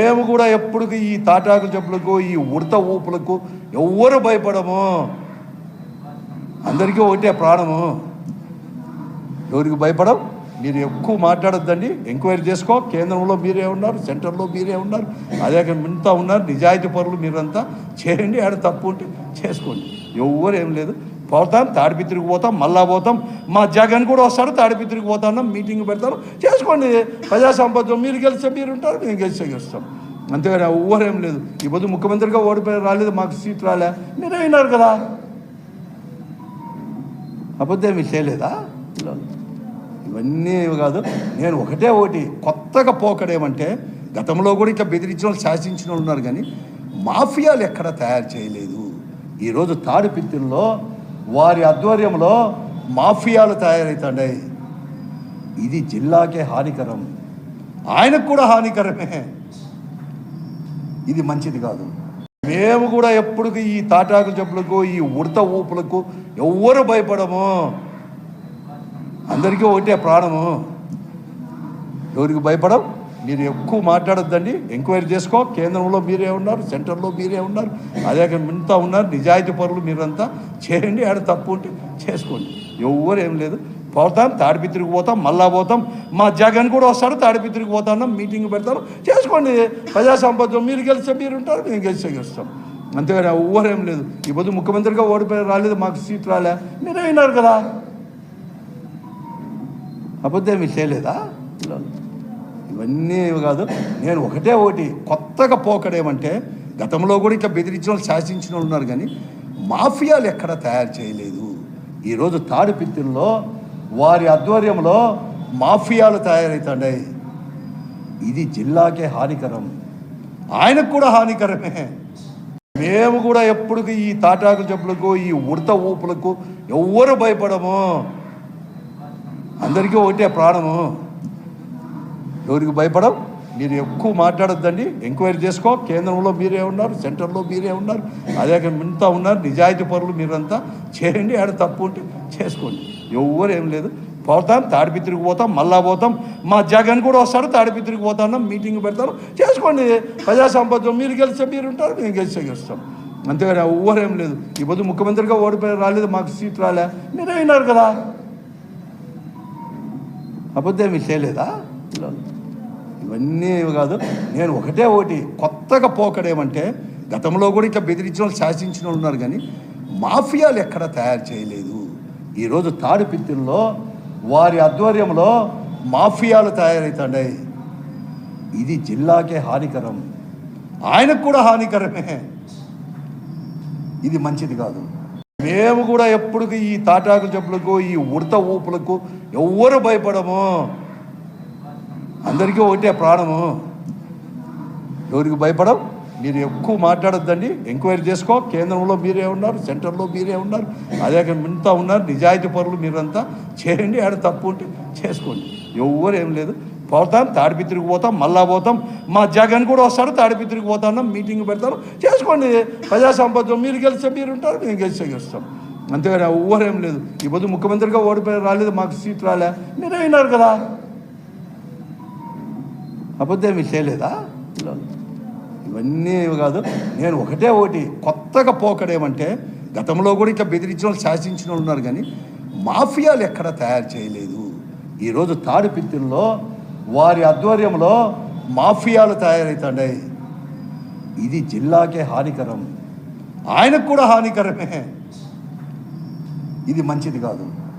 మేము కూడా ఎప్పుడు ఈ తాటాకు చెప్పులకు ఈ ఉడత ఊపులకు ఎవ్వరు భయపడము. అందరికీ ఒకటే ప్రాణము. ఎవరికి భయపడం? మీరు ఎక్కువ మాట్లాడొద్దండి. ఎంక్వైరీ చేసుకో. కేంద్రంలో మీరే ఉన్నారు సెంటర్లో మీరే ఉన్నారు. అదే ఇంత ఉన్నారు నిజాయితీ పరులు మీరంతా. చేయండి ఆడ తప్పు ఉంటే చేసుకోండి. ఎవ్వరు ఏం లేదు. పోతాం తాడిపిత్రికి పోతాం మళ్ళా పోతాం. మా జగన్ కూడా వస్తాడు తాడిపిత్రికి పోతాను మీటింగ్ పెడతాను చేసుకోండి ప్రజా సంపద మీరు గెలిస్తే మీరు ఉంటారు మేము గెలిస్తే గెలుస్తాం. అంతేగాని ఊహరేం లేదు. ఈ పొద్దు ముఖ్యమంత్రిగా ఓడిపోయి రాలేదు మాకు సీట్ రాలే. మీరే విన్నారు కదా. అబద్ధం మీరు చేయలేదా? పిల్లలు ఇవన్నీ కాదు. నేను ఒకటే ఒకటి కొత్తగా పోకడేమంటే గతంలో కూడా ఇట్లా బెదిరించిన వాళ్ళు శాసించిన వాళ్ళు ఉన్నారు కానీ మాఫియాలు ఎక్కడ తయారు చేయలేదు. ఈరోజు తాడిపిత్తుల్లో వారి ఆధ్వర్యంలో మాఫియాలు తయారవుతాయి ఇది జిల్లాకే హానికరం. ఆయనకు కూడా హానికరమే. ఇది మంచిది కాదు. మేము కూడా ఎప్పుడు ఈ తాటాకు చెప్పులకు ఈ ఉడత ఊపులకు ఎవ్వరు భయపడము. అందరికీ ఒకటే ప్రాణము. ఎవరికి భయపడం మీరు ఎక్కువ మాట్లాడొద్దండి. ఎంక్వైరీ చేసుకో. కేంద్రంలో మీరే ఉన్నారు సెంటర్లో మీరే ఉన్నారు. అదే మిగతా ఉన్నారు నిజాయితీ పరులు మీరంతా. చేయండి ఆడ తప్పు ఉంటే చేసుకోండి. ఎవ్వరు ఏం లేదు. పోతాం తాడిపిత్రికి పోతాం మళ్ళా పోతాం. మా జగన్ కూడా వస్తాడు తాడిపిత్రికి పోతాను మీటింగ్ పెడతాను చేసుకోండి. ప్రజా సంపద మీరు గెలిస్తే మీరు ఉంటారు మేము గెలిస్తే గెలుస్తాం. అంతేగాని ఎవ్వరు ఏం లేదు. ఈ పొద్దు ముఖ్యమంత్రిగా ఓడిపోయి రాలేదు మాకు సీట్ రాలే. మీరే విన్నారు కదా. అబద్ధం మీరు చేయలేదా? పిల్లలు ఇవన్నీ కాదు. నేను ఒకటే ఒకటి కొత్తగా పోకడేమంటే గతంలో కూడా ఇట్లా బెదిరించిన వాళ్ళు శాసించిన వాళ్ళు ఉన్నారు కానీ మాఫియాలు ఎక్కడ తయారు చేయలేదు. ఈరోజు తాడిపిత్తుల్లో వారి ఆధ్వర్యంలో మాఫియాలు తయారవుతాయి ఇది జిల్లాకే హానికరం. ఆయనకు కూడా హానికరమే. మేము కూడా ఎప్పుడు ఈ తాటాకు చెప్పులకు ఈ ఉడత ఊపులకు ఎవ్వరు భయపడము. అందరికీ ఒకటే ప్రాణము. ఎవరికి భయపడవు. మీరు ఎక్కువ మాట్లాడొద్దండి. ఎంక్వైరీ చేసుకో. కేంద్రంలో మీరే ఉన్నారు సెంటర్లో మీరే ఉన్నారు. అదే మిగతా ఉన్నారు నిజాయితీ పరులు మీరంతా. చేయండి ఆడ తప్పు ఉంటే చేసుకోండి. ఎవ్వరు ఏం లేదు. పోతాం తాడిపిత్రికి పోతాం మళ్ళా పోతాం. మా జగన్ కూడా వస్తాడు తాడిపిత్రికి పోతాను మీటింగ్ పెడతాను. చేసుకోండి. ప్రజా సంపద మీరు గెలిస్తే మీరు ఉంటారు మేము గెలిస్తే గెలుస్తాం. అంతేగాని ఎవ్వరు ఏం లేదు. ఈ పొద్దు ముఖ్యమంత్రిగా ఓడిపోయి రాలేదు మాకు సీట్ రాలే. మీరే విన్నారు కదా. అబద్ధం ఏమి చేయలేదా? పిల్లలు ఇవన్నీ కాదు. నేను ఒకటే ఒకటి కొత్తగా పోకడేమంటే గతంలో కూడా ఇట్లా బెదిరించిన వాళ్ళు శాసించిన వాళ్ళు ఉన్నారు కానీ మాఫియాలు ఎక్కడ తయారు చేయలేదు. ఈరోజు తాడిపిత్తుల్లో వారి ఆధ్వర్యంలో మాఫియాలు తయారవుతాయి ఇది జిల్లాకే హానికరం. ఆయనకు కూడా హానికరమే. ఇది మంచిది కాదు. మేము కూడా ఎప్పుడు ఈ తాటాకు చెప్పులకు ఈ ఉడత ఊపులకు ఎవ్వరు భయపడము? అందరికీ ఒకటే ప్రాణము. ఎవరికి భయపడం మీరు ఎక్కువ మాట్లాడొద్దండి. ఎంక్వైరీ చేసుకో కేంద్రంలో మీరే ఉన్నారు సెంటర్లో మీరే ఉన్నారు అదే మిగతా ఉన్నారు నిజాయితీ పరులు మీరంతా. చేయండి ఆడ తప్పు ఉంటే చేసుకోండి. ఎవ్వరు ఏం లేదు. పోతాం తాడిపిత్రికి పోతాం మళ్ళా పోతాం. మా జగన్ కూడా వస్తాడు తాడిపిత్రికి పోతాను మీటింగ్ పెడతాను చేసుకోండి. ప్రజా సంపద మీరు గెలిస్తే మీరు ఉంటారు మేము గెలిస్తే గెలుస్తాం. అంతేగాని ఎవ్వరు లేదు. ఈ పొద్దు ముఖ్యమంత్రిగా ఓడిపోయి రాలేదు మాకు సీట్ రాలే. మీరే విన్నారు కదా. అబద్ధం చేయలేదా? పిల్లలు ఇవన్నీ కాదు. నేను ఒకటే ఒకటి కొత్తగా పోకడేమంటే గతంలో కూడా ఇట్లా బెదిరించిన వాళ్ళు శాసించిన వాళ్ళు ఉన్నారు కానీ మాఫియాలు ఎక్కడ తయారు చేయలేదు. ఈరోజు తాడిపిత్తుల్లో వారి ఆధ్వర్యంలో మాఫియాలు తయారవుతాయి ఇది జిల్లాకే హానికరం. ఆయనకు కూడా హానికరమే. ఇది మంచిది కాదు.